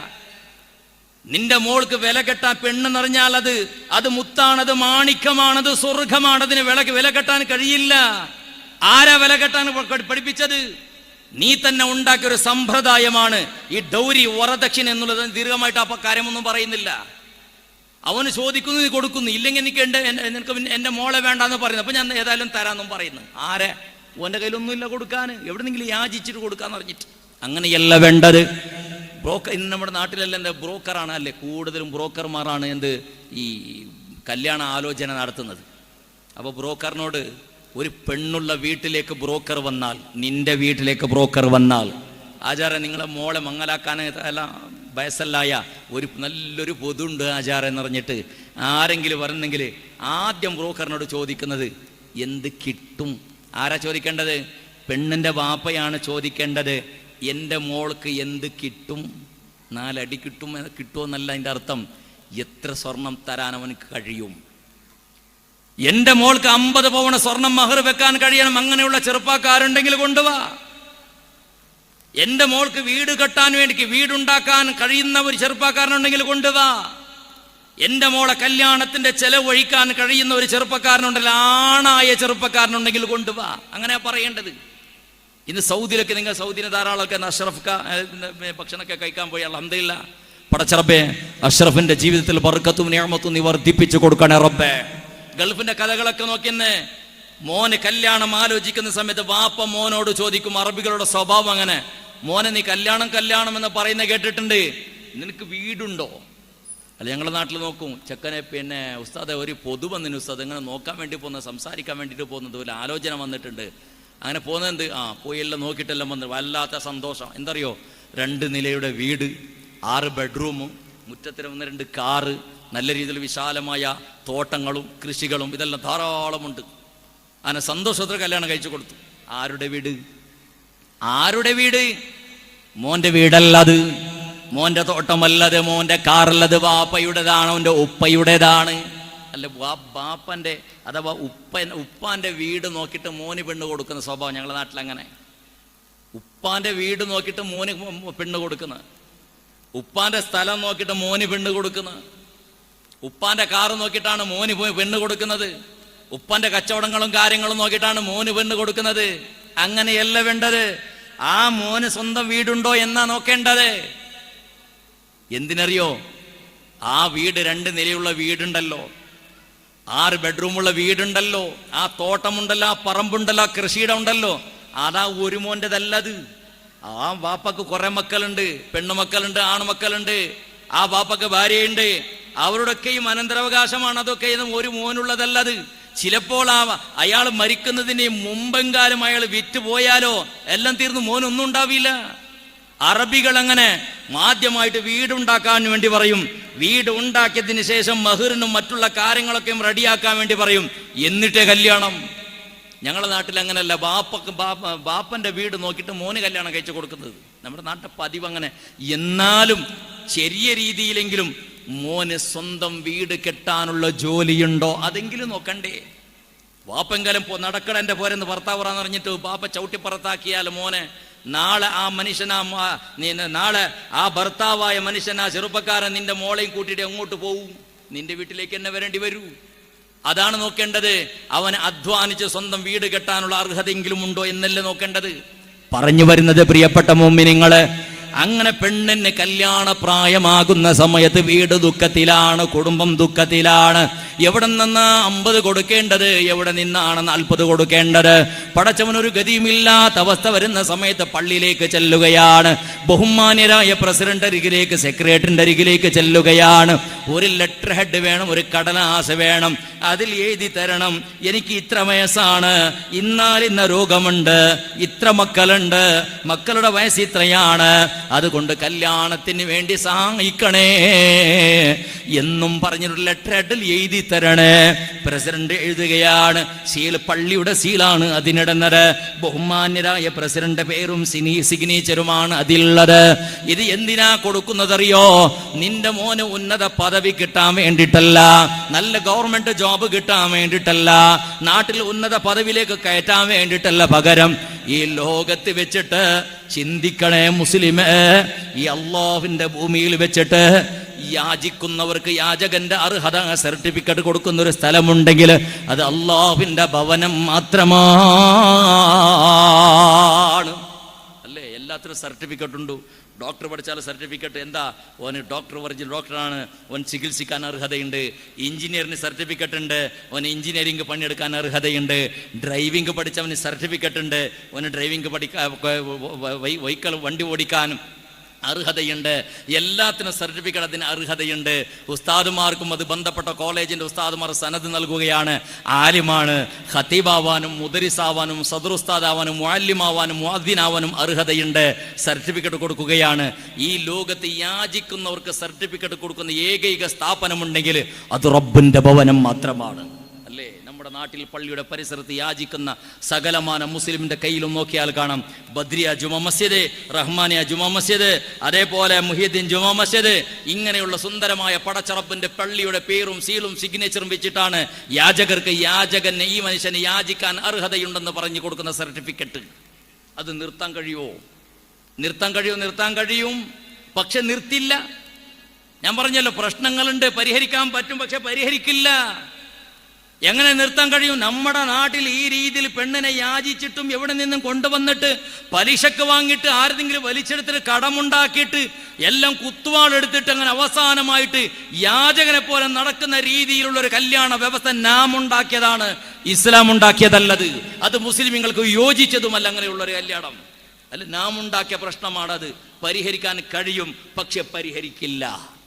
[SPEAKER 1] നിന്റെ മോൾക്ക് വില കെട്ടാൻ പെണ്ണെന്നറിഞ്ഞാൽ അത് അത് മുത്താണത് മാണിക്കമാണത് സ്വർഗമാണതിന് വില വില കെട്ടാൻ കഴിയില്ല. ആരാ വില കെട്ടാൻ പഠിപ്പിച്ചത്? നീ തന്നെ ഉണ്ടാക്കിയ ഒരു സമ്പ്രദായമാണ് ഈ ഡൗരി വറദക്ഷിണ എന്നുള്ളത്. ദീർഘമായിട്ട് അപ്പൊ കാര്യമൊന്നും പറയുന്നില്ല. അവന് ചോദിക്കുന്നു നീ കൊടുക്കുന്നു. ഇല്ലെങ്കിൽ എനിക്ക് എന്റെ- നിനക്ക് എന്റെ മോളെ വേണ്ടാന്ന് പറയുന്നു. അപ്പൊ ഞാൻ ഏതായാലും തരാന്നും പറയുന്നു. ആരെ? ഓന്റെ കയ്യിലൊന്നും ഇല്ല കൊടുക്കാൻ. എവിടെന്നെങ്കിലും യാചിച്ചിട്ട് കൊടുക്കാന്ന് പറഞ്ഞിട്ട് അങ്ങനെയല്ല വേണ്ടത്. ബ്രോക്കർ ഇന്ന് നമ്മുടെ നാട്ടിലെല്ലാം എന്താ ബ്രോക്കറാണ് അല്ലേ? കൂടുതലും ബ്രോക്കർമാരാണ് എന്ത് ഈ കല്യാണ ആലോചന നടത്തുന്നത്. അപ്പോൾ ബ്രോക്കറിനോട് ഒരു പെണ്ണുള്ള വീട്ടിലേക്ക് ബ്രോക്കർ വന്നാൽ നിന്റെ വീട്ടിലേക്ക് ബ്രോക്കർ വന്നാൽ ആചാര നിങ്ങളെ മോളെ മംഗലാക്കാൻ അല്ല വയസ്സല്ലായ ഒരു നല്ലൊരു പൊതുണ്ട് ആചാര എന്ന് പറഞ്ഞിട്ട് ആരെങ്കിലും വരുന്നെങ്കിൽ ആദ്യം ബ്രോക്കറിനോട് ചോദിക്കുന്നത് എന്ത് കിട്ടും? ആരാ ചോദിക്കേണ്ടത്? പെണ്ണിന്റെ വാപ്പയാണ് ചോദിക്കേണ്ടത് എന്റെ മോൾക്ക് എന്ത് കിട്ടും? നാലടി കിട്ടും കിട്ടുമെന്നല്ല അതിന്റെ അർത്ഥം എത്ര സ്വർണം തരാൻ അവനക്ക് കഴിയും? എന്റെ മോൾക്ക് അമ്പത് പവണ സ്വർണം മഹർ വെക്കാൻ കഴിയണം അങ്ങനെയുള്ള ചെറുപ്പക്കാരുണ്ടെങ്കിൽ കൊണ്ടുവാ. എന്റെ മോൾക്ക് വീട് കെട്ടാൻ വേണ്ടി വീടുണ്ടാക്കാൻ കഴിയുന്ന ഒരു ചെറുപ്പക്കാരനുണ്ടെങ്കിൽ കൊണ്ടുവാ. എന്റെ മോളെ കല്യാണത്തിന്റെ ചെലവ് ഒഴിക്കാൻ കഴിയുന്ന ഒരു ചെറുപ്പക്കാരനുണ്ടല്ലോ ആണായ ചെറുപ്പക്കാരനുണ്ടെങ്കിൽ കൊണ്ടുവാ. അങ്ങനെ പറയേണ്ടത്. ഇന്ന് സൗദിയിലൊക്കെ നിങ്ങൾ സൗദിനെ ധാരാളമൊക്കെ അഷ്റഫ് ഭക്ഷണമൊക്കെ കഴിക്കാൻ പോയി അലഹമില്ല പടച്ചറബേ അഷ്റഫിന്റെ ജീവിതത്തിൽ ബർക്കത്തും നിയമത്തും നീ വർദ്ധിപ്പിച്ചു കൊടുക്കണേ റബ്ബേ. ഗൾഫിന്റെ കഥകളൊക്കെ നോക്കിയെന്ന്. മോന് കല്യാണം ആലോചിക്കുന്ന സമയത്ത് വാപ്പ മോനോട് ചോദിക്കും അറബികളുടെ സ്വഭാവം അങ്ങനെ? മോനെ നീ കല്യാണം കല്യാണം എന്ന് പറയുന്ന കേട്ടിട്ടുണ്ട്. നിനക്ക് വീടുണ്ടോ? അല്ല ഞങ്ങളുടെ നാട്ടിൽ നോക്കും. ചെക്കനെ പിന്നെ ഉസ്താദെ ഒരു പൊതുവന്നിന് ഉസ്താദ്. ഇങ്ങനെ നോക്കാൻ വേണ്ടി പോകുന്ന സംസാരിക്കാൻ വേണ്ടിയിട്ട് പോകുന്നത് ഒരു ആലോചന വന്നിട്ടുണ്ട്. അങ്ങനെ പോകുന്നത് എന്ത്? ആ പോയി എല്ലാം നോക്കിയിട്ടെല്ലാം വന്ന് വല്ലാത്ത സന്തോഷം. എന്തറിയോ? രണ്ട് നിലയുടെ വീട് ആറ് ബെഡ്റൂമും മുറ്റത്തിന് വന്ന് രണ്ട് കാറ് നല്ല രീതിയിൽ വിശാലമായ തോട്ടങ്ങളും കൃഷികളും ഇതെല്ലാം ധാരാളമുണ്ട്. അങ്ങനെ സന്തോഷത്തിൽ കല്യാണം കഴിച്ചു കൊടുത്തു. ആരുടെ വീട്? ആരുടെ വീട്? മോന്റെ വീടല്ലത്. മോന്റെ തോട്ടമല്ലത് മോന്റെ കാറല്ലത് വാപ്പയുടേതാണ് അവന്റെ ഉപ്പയുടേതാണ്. അല്ല ബാപ്പന്റെ അഥവാ ഉപ്പൻ ഉപ്പാന്റെ വീട് നോക്കിയിട്ട് മോന് പെണ്ണ് കൊടുക്കുന്ന സ്വഭാവം ഞങ്ങളുടെ നാട്ടിലങ്ങനെ. ഉപ്പാന്റെ വീട് നോക്കിയിട്ട് മോന് പെണ്ണ് കൊടുക്കുന്നത്. ഉപ്പാന്റെ സ്ഥലം നോക്കിയിട്ട് മോന് പെണ്ണ് കൊടുക്കുന്നത്. ഉപ്പാന്റെ കാറ് നോക്കിയിട്ടാണ് മോന് പോയി പെണ്ണ് കൊടുക്കുന്നത്. ഉപ്പാന്റെ കച്ചവടങ്ങളും കാര്യങ്ങളും നോക്കിയിട്ടാണ് മോന് പെണ്ണ് കൊടുക്കുന്നത്. അങ്ങനെയല്ല വേണ്ടത്. ആ മോന് സ്വന്തം വീടുണ്ടോ എന്നാ നോക്കേണ്ടത്. എന്തിനറിയോ? ആ വീട് രണ്ട് നിലയുള്ള വീടുണ്ടല്ലോ. ആറ് ബെഡ്റൂമുള്ള വീടുണ്ടല്ലോ. ആ തോട്ടമുണ്ടല്ലോ ആ പറമ്പുണ്ടല്ലോ ആ കൃഷിയിടം ഉണ്ടല്ലോ അതാ ഒരു മോന്റെതല്ലത് ആ വാപ്പക്ക് കുറെ മക്കളുണ്ട് പെണ്ണുമക്കളുണ്ട് ആണുമക്കളുണ്ട്. ആ വാപ്പക്ക് ഭാര്യയുണ്ട്. അവരുടെയൊക്കെയും അനന്തരാവകാശമാണ്. അതൊക്കെ ഇതും ഒരു മോനുള്ളതല്ലത്. ചിലപ്പോൾ ആ അയാൾ മരിക്കുന്നതിന് മുമ്പെങ്കാലം അയാൾ വിറ്റ് പോയാലോ എല്ലാം തീർന്നു. മോനൊന്നും ഉണ്ടാവില്ല. അറബികൾ അങ്ങനെ മാധ്യമായിട്ട് വീടുണ്ടാക്കാൻ വേണ്ടി പറയും. വീട് ഉണ്ടാക്കിയതിന് ശേഷം മഹിറിനും മറ്റുള്ള കാര്യങ്ങളൊക്കെയും റെഡിയാക്കാൻ വേണ്ടി പറയും. എന്നിട്ടേ കല്യാണം. ഞങ്ങളുടെ നാട്ടിൽ അങ്ങനെയല്ല ബാപ്പ ബാപ്പന്റെ വീട് നോക്കിയിട്ട് മോന് കല്യാണം കഴിച്ചു കൊടുക്കുന്നത്. നമ്മുടെ നാട്ടിലെ പതിവ് അങ്ങനെ എന്നാലും ചെറിയ രീതിയിലെങ്കിലും മോന് സ്വന്തം വീട് കെട്ടാനുള്ള ജോലിയുണ്ടോ? അതെങ്കിലും നോക്കണ്ടേ. വാപ്പെങ്കിലും പോ നടക്കടന്റെ പോരെന്ന് ഭർത്താവറാന്ന് പറഞ്ഞിട്ട് ബാപ്പ ചവിട്ടി പുറത്താക്കിയാൽ മോനെ നാളെ ആ മനുഷ്യനാ നാളെ ആ ഭർത്താവായ മനുഷ്യൻ ആ ചെറുപ്പക്കാരൻ നിന്റെ മോളെയും കൂട്ടിയിട്ട് എങ്ങോട്ട് പോവും? നിന്റെ വീട്ടിലേക്ക് എന്നെ വരേണ്ടി വരൂ. അതാണ് നോക്കേണ്ടത്. അവൻ അധ്വാനിച്ച് സ്വന്തം വീട് കെട്ടാനുള്ള അർഹതയെങ്കിലും ഉണ്ടോ എന്നല്ലേ നോക്കേണ്ടത്. പറഞ്ഞു വരുന്നത് പ്രിയപ്പെട്ട മോമിനിങ്ങൾ അങ്ങനെ പെണ്ണിന് കല്യാണ പ്രായമാകുന്ന സമയത്ത് വീട് ദുഃഖത്തിലാണ് കുടുംബം ദുഃഖത്തിലാണ്. എവിടെ നിന്ന് അമ്പത് കൊടുക്കേണ്ടത്? എവിടെ നിന്നാണ് നാൽപ്പത് കൊടുക്കേണ്ടത്? പടച്ചവനൊരു ഗതിയുമില്ലാത്ത അവസ്ഥ വരുന്ന സമയത്ത് പള്ളിയിലേക്ക് ചെല്ലുകയാണ്. ബഹുമാന്യരായ പ്രസിഡന്റ് അരികിലേക്ക് സെക്രട്ടറിന്റെ അരികിലേക്ക് ചെല്ലുകയാണ്. ഒരു ലെറ്റർ ഹെഡ് വേണം ഒരു കടലാസ് വേണം. അതിൽ എഴുതി തരണം. എനിക്ക് ഇത്ര വയസ്സാണ്. ഇന്നാലിന്ന രോഗമുണ്ട്. ഇത്ര മക്കളുണ്ട്. മക്കളുടെ വയസ്സ് ഇത്രയാണ്. അതുകൊണ്ട് കല്യാണത്തിന് വേണ്ടി സഹായിക്കണേ. എന്നും പറഞ്ഞിട്ടുള്ള ലെറ്റർ ആയിട്ടിൽ എഴുതി തരണേ. പ്രസിഡന്റ് എഴുതുകയാണ്. സീൽ പള്ളിയുടെ സീലാണ് അതിനിടുന്നത്. ബഹുമാന്യരായ പ്രസിഡന്റ് പേരും സിനി സിഗ്നേച്ചറുമാണ് അതിലുള്ളത്. ഇത് എന്തിനാ കൊടുക്കുന്നതറിയോ? നിന്റെ മോന് ഉന്നത പദവി കിട്ടാൻ വേണ്ടിയിട്ടല്ല നല്ല ഗവൺമെന്റ് കിട്ടാൻ വേണ്ടിയിട്ടല്ല നാട്ടിൽ ഉന്നത പദവിയിലേക്ക് കയറ്റാൻ വേണ്ടിയിട്ടല്ല പകരം. ഈ ലോകത്ത് വെച്ചിട്ട് ചിന്തിക്കണേ മുസ്ലിമേ. ഈ അള്ളാഹുവിന്റെ ഭൂമിയിൽ വെച്ചിട്ട് യാചിക്കുന്നവർക്ക് യാചകന്റെ അർഹത സർട്ടിഫിക്കറ്റ് കൊടുക്കുന്ന ഒരു സ്ഥലമുണ്ടെങ്കിൽ അത് അള്ളാഹുവിന്റെ ഭവനം മാത്രമാണ്. എല്ലാത്തിനും സർട്ടിഫിക്കറ്റ് ഉണ്ട് ഡോക്ടർ പഠിച്ചാൽ സർട്ടിഫിക്കറ്റ് എന്താ ഓന് ഡോക്ടർ ഒറിജിനൽ ഡോക്ടറാണ് ഓൻ ചികിത്സിക്കാൻ അർഹതയുണ്ട് എഞ്ചിനീയറിന് സർട്ടിഫിക്കറ്റ് ഉണ്ട് ഓന് എഞ്ചിനീയറിംഗ് പണിയെടുക്കാൻ അർഹതയുണ്ട് ഡ്രൈവിംഗ് പഠിച്ചവന് സർട്ടിഫിക്കറ്റ് ഉണ്ട് ഓന് ഡ്രൈവിംഗ് പഠിക്കാൻ വെഹിക്കിൾ വണ്ടി ഓടിക്കാനും അർഹതയുണ്ട്. എല്ലാത്തിനും സർട്ടിഫിക്കറ്റ് അതിന് അർഹതയുണ്ട്. ഉസ്താദുമാർക്കും അത് ബന്ധപ്പെട്ട കോളേജിന്റെ ഉസ്താദുമാർ സനത് നൽകുകയാണ്. ആലിമാണ് ഖത്തീബാവാനും മുദരിസാവാനും സദറുസ്താദാവാനും മുഅല്ലിമാവാനും മുഅദ്ദിനാവാനും അർഹതയുണ്ട്. സർട്ടിഫിക്കറ്റ് കൊടുക്കുകയാണ്. ഈ ലോകത്ത് യാചിക്കുന്നവർക്ക് സർട്ടിഫിക്കറ്റ് കൊടുക്കുന്ന ഏകൈക സ്ഥാപനമുണ്ടെങ്കിൽ അത് റബ്ബിന്റെ ഭവനം മാത്രമാണ്. നമ്മുടെ നാട്ടിൽ പള്ളിയുടെ പരിസരത്ത് യാചിക്കുന്ന സകലമാന മുസ്ലിമിന്റെ കയ്യിലും നോക്കിയാൽ കാണാം. ബദ്രിയ ജുമാ മസ്ജിദ് റഹ്മാനിയ ജുമാ മസ്ജിദ് അതേപോലെ മുഹീദ്ദീൻ ജുമാ മസ്ജിദ് ഇങ്ങനെയുള്ള സുന്ദരമായ പടച്ചറപ്പിന്റെ പള്ളിയുടെ പേരും സീലും സിഗ്നേച്ചറും വെച്ചിട്ടാണ് യാചകർക്ക് യാചകന് ഈ മനുഷ്യന് യാചിക്കാൻ അർഹതയുണ്ടെന്ന് പറഞ്ഞു കൊടുക്കുന്ന സർട്ടിഫിക്കറ്റ് അത് നിർത്താൻ കഴിയുമോ? നിർത്താൻ കഴിയുമോ? നിർത്താൻ കഴിയും. പക്ഷെ നിർത്തില്ല. ഞാൻ പറഞ്ഞല്ലോ പ്രശ്നങ്ങളുണ്ട് പരിഹരിക്കാൻ പറ്റും പക്ഷെ പരിഹരിക്കില്ല. എങ്ങനെ നിർത്താൻ കഴിയും? നമ്മുടെ നാട്ടിൽ ഈ രീതിയിൽ പെണ്ണിനെ യാചിച്ചിട്ടും എവിടെ നിന്നും കൊണ്ടുവന്നിട്ട് പലിശക്ക് വാങ്ങിയിട്ട് ആരെങ്കിലും വലിച്ചെടുത്തിട്ട് കടമുണ്ടാക്കിയിട്ട് എല്ലാം കുത്തുവാളെടുത്തിട്ട് അങ്ങനെ അവസാനമായിട്ട് യാചകനെ പോലെ നടക്കുന്ന രീതിയിലുള്ള ഒരു കല്യാണ വ്യവസ്ഥ നാം ഉണ്ടാക്കിയതാണ്. ഇസ്ലാം ഉണ്ടാക്കിയതല്ലത്. അത് മുസ്ലിമുകൾക്ക് യോജിച്ചതുമല്ല അങ്ങനെയുള്ള ഒരു കല്യാണം. അല്ല നാം ഉണ്ടാക്കിയ പ്രശ്നമാണത്. പരിഹരിക്കാൻ കഴിയും പക്ഷെ പരിഹരിക്കില്ല.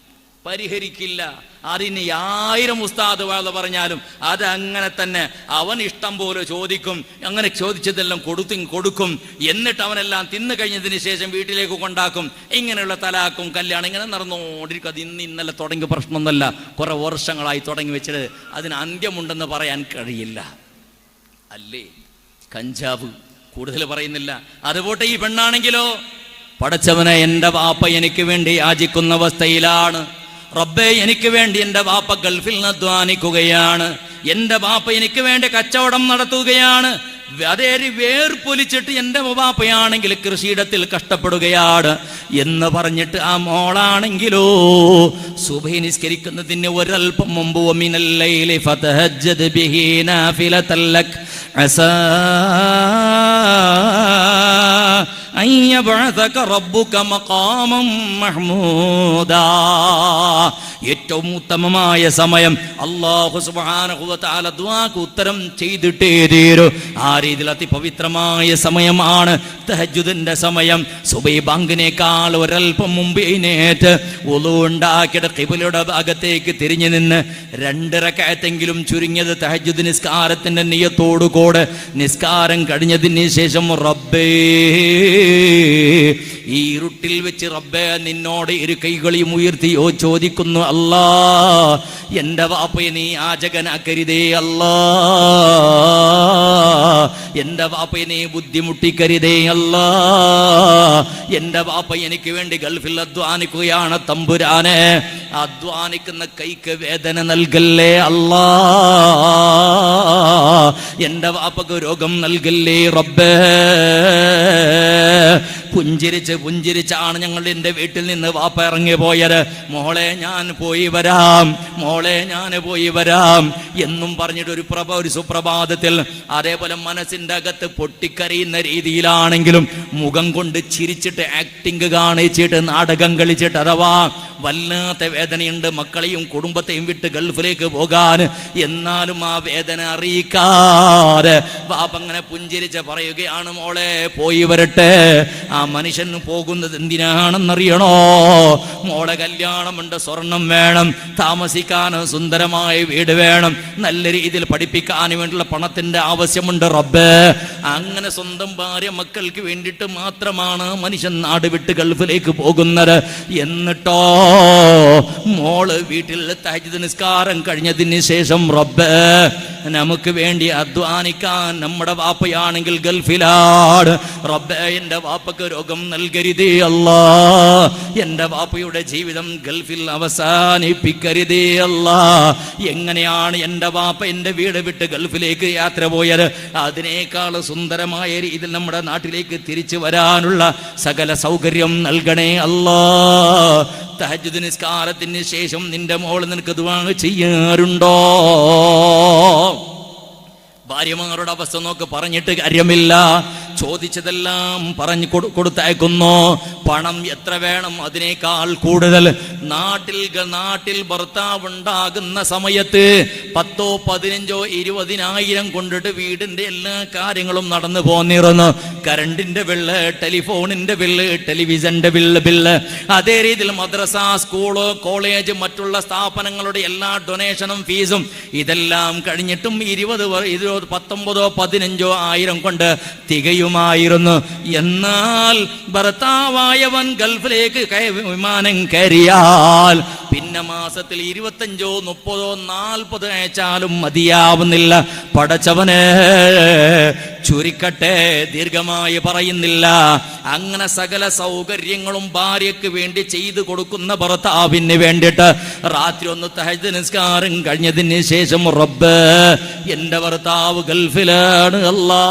[SPEAKER 1] പരിഹരിക്കില്ല. അതിന് ആയിരം ഉസ്താദ് വാഴ പറഞ്ഞാലും അത് അങ്ങനെ തന്നെ അവൻ ഇഷ്ടം പോലെ ചോദിക്കും. അങ്ങനെ ചോദിച്ചതെല്ലാം കൊടുത്തും കൊടുക്കും. എന്നിട്ട് അവനെല്ലാം തിന്നു കഴിഞ്ഞതിന് ശേഷം വീട്ടിലേക്ക് കൊണ്ടാക്കും. ഇങ്ങനെയുള്ള തലാക്കും കല്യാണം ഇങ്ങനെ നടന്നുകൊണ്ടിരിക്കും അത് ഇന്ന് ഇന്നലെ തുടങ്ങിയ പ്രശ്നമൊന്നുമല്ല. കുറെ വർഷങ്ങളായി തുടങ്ങി വെച്ചിട്ട് അതിന് അന്ത്യമുണ്ടെന്ന് പറയാൻ കഴിയില്ല. അല്ലേ? കഞ്ചാവ് കൂടുതൽ പറയുന്നില്ല. അതുപോട്ടെ ഈ പെണ്ണാണെങ്കിലോ. പടച്ചവനെ എന്റെ വാപ്പ എനിക്ക് വേണ്ടി യാചിക്കുന്ന അവസ്ഥയിലാണ്. റബ്ബെ എനിക്ക് വേണ്ടി എന്റെ വാപ്പ ഗൾഫിൽ നിന്ന് അധ്വാനിക്കുകയാണ്. എന്റെ വാപ്പ എനിക്ക് വേണ്ടി കച്ചവടം നടത്തുകയാണ്. അതേരി വേർപ്പൊലിച്ചിട്ട് എന്റെ വാപ്പയാണെങ്കിൽ കൃഷിയിടത്തിൽ കഷ്ടപ്പെടുകയാണ് എന്ന് പറഞ്ഞിട്ട് ആ മോളാണെങ്കിലോ സുബഹി നിസ്കരിക്കുന്നതിന് ഒരൽപ്പം മുമ്പ് ഒമിനല്ലേ أن يبعثك ربك مقاما محمودا ഏറ്റവും ഉത്തമമായ സമയം. അള്ളാഹു ദുആക്ക് ഉത്തരം ചെയ്തിട്ടേ തീരൂ. ആ രീതിയിൽ അതിപവിത്രമായ സമയമാണ് തഹജുദിന്റെ സമയം. സുബൈ ബാങ്കിനേക്കാൾ ഒരൽപ്പം മുമ്പ് നേറ്റ് ഉളു ഉണ്ടാക്കിയിട്ട് കിബിലയുടെ ഭാഗത്തേക്ക് തിരിഞ്ഞു നിന്ന് രണ്ടിറക്കയത്തെങ്കിലും ചുരുങ്ങിയത് തഹജുദ് നിസ്കാരത്തിന്റെ നിയത്തോടു കൂടെ നിസ്കാരം കഴിഞ്ഞതിന് ശേഷം റബ്ബേ ഈ ഇരുട്ടിൽ വെച്ച് റബ്ബേ നിന്നോട് ഇരു കൈകളിയും ഉയർത്തിയോ ചോദിക്കുന്നു അല്ലാ എന്റെ വാപ്പയെ നീ ആചകനാക്കരുതേ അല്ലാ. എന്റെ വാപ്പയെ നീ ബുദ്ധിമുട്ടിക്കരുതേ അല്ലാ. എന്റെ വാപ്പ എനിക്ക് വേണ്ടി ഗൾഫിൽ അധ്വാനിക്കുകയാണ് തമ്പുരാനെ. അധ്വാനിക്കുന്ന കൈക്ക് വേദന നൽകല്ലേ അല്ലാ. എന്റെ വാപ്പക്ക് രോഗം നൽകല്ലേ റബ്ബേ. പുഞ്ചിരിച്ച് പുഞ്ചിരിച്ചാണ് ഞങ്ങൾ എന്റെ വീട്ടിൽ നിന്ന് വാപ്പ ഇറങ്ങി പോയത്. മോളെ ഞാൻ പോയി വരാം. മോളെ ഞാൻ പോയി വരാം. എന്നും പറഞ്ഞിട്ട് ഒരു പ്രഭ ഒരു സുപ്രഭാതത്തിൽ അതേപോലെ മനസ്സിന്റെ അകത്ത് പൊട്ടിക്കരയുന്ന രീതിയിലാണെങ്കിലും മുഖം കൊണ്ട് ചിരിച്ചിട്ട് ആക്ടിങ് കാണിച്ചിട്ട് നാടകം കളിച്ചിട്ട് അഥവാ വല്ലാത്ത വേദനയുണ്ട് മക്കളെയും കുടുംബത്തെയും വിട്ട് ഗൾഫിലേക്ക് പോകാൻ എന്നാലും ആ വേദന അറിയിക്കാതെ വാപ്പങ്ങനെ പുഞ്ചിരിച്ച് പറയുകയാണ് മോളെ പോയി വരട്ടെ. ആ മനുഷ്യൻ പോകുന്നത് എന്തിനാണെന്നറിയണോ? മോളെ കല്യാണമുണ്ട് സ്വർണം വേണം താമസിക്കാൻ സുന്ദരമായ വീട് വേണം നല്ല രീതിയിൽ പഠിപ്പിക്കാൻ വേണ്ടിയുള്ള പണത്തിന്റെ ആവശ്യമുണ്ട് റബ്ബ്. അങ്ങനെ സ്വന്തം ഭാര്യ മക്കൾക്ക് വേണ്ടിയിട്ട് മാത്രമാണ് മനുഷ്യൻ നാട് വിട്ട് ഗൾഫിലേക്ക് പോകുന്നത്. എന്നിട്ടോ? മോൾ വീട്ടിൽ തഹജ് നിസ്കാരം കഴിഞ്ഞതിന് ശേഷം റബ്ബ് നമുക്ക് വേണ്ടി അധ്വാനിക്കാൻ നമ്മുടെ വാപ്പയാണെങ്കിൽ ഗൾഫിലാണ്. റബ്ബേ എന്റെ വാപ്പക്ക് രോഗം നൽകരുതേ അല്ലാ. എന്റെ വാപ്പയുടെ ജീവിതം ഗൾഫിൽ അവസാനിപ്പിക്കരുതേ അല്ലാ. എങ്ങനെയാണ് എന്റെ വാപ്പ എന്റെ വീട് വിട്ട് ഗൾഫിലേക്ക് യാത്ര പോയത്? അതിനേക്കാൾ സുന്ദരമായ രീതിയിൽ നമ്മുടെ നാട്ടിലേക്ക് തിരിച്ചു വരാനുള്ള സകല സൗകര്യം നൽകണേ അല്ലാ. തഹജ്ജുദ് നിസ്കാരത്തിന് ശേഷം നിന്റെ മോൾ നിനക്ക് ദുആ ചെയ്യാറുണ്ടോ? ഭാര്യമാരുടെ അവസ്ഥ നോക്ക് പറഞ്ഞിട്ട് കാര്യമില്ല. ചോദിച്ചതെല്ലാം പറഞ്ഞു കൊടു കൊടുത്തയക്കുന്നു. പണം എത്ര വേണം അതിനേക്കാൾ കൂടുതൽ? നാട്ടിൽ നാട്ടിൽ ഭർത്താവ് ഉണ്ടാകുന്ന സമയത്ത് പത്തോ പതിനഞ്ചോ ഇരുപതിനായിരം കൊണ്ടിട്ട് വീടിന്റെ എല്ലാ കാര്യങ്ങളും നടന്നു പോന്നിരുന്നു. കരണ്ടിന്റെ ബില്ല് ടെലിഫോണിന്റെ ബില്ല് ടെലിവിഷന്റെ ബില്ല് ബില്ല്. അതേ രീതിയിൽ മദ്രസ സ്കൂൾ കോളേജ് മറ്റുള്ള സ്ഥാപനങ്ങളുടെ എല്ലാ ഡൊണേഷനും ഫീസും ഇതെല്ലാം കഴിഞ്ഞിട്ടും ഇരുപത് ഇരുപത് പത്തൊമ്പതോ പതിനഞ്ചോ ആയിരം കൊണ്ട് തികയുമായിരുന്നു എന്നാൽ ഭർത്താവായവൻ ഗൾഫിലേക്ക് വിമാനം കയറിയാൽ പിന്നെ മാസത്തിൽ ഇരുപത്തഞ്ചോ മുപ്പതോ നാൽപ്പതോ അയച്ചാലും മതിയാവുന്നില്ല. പടച്ചവന് ചുരുക്കട്ടെ ദീർഘമായി പറയുന്നില്ല. അങ്ങനെ സകല സൗകര്യങ്ങളും ഭാര്യയ്ക്ക് വേണ്ടി ചെയ്തു കൊടുക്കുന്ന ഭർത്താവിന് വേണ്ടിയിട്ട് രാത്രി ഒന്ന് തഹജ് നിസ്കാരം കഴിഞ്ഞതിന് ശേഷം റബ്ബ് എന്റെ ഭർത്താവ് ഗൾഫിലാണ്. അല്ലാ.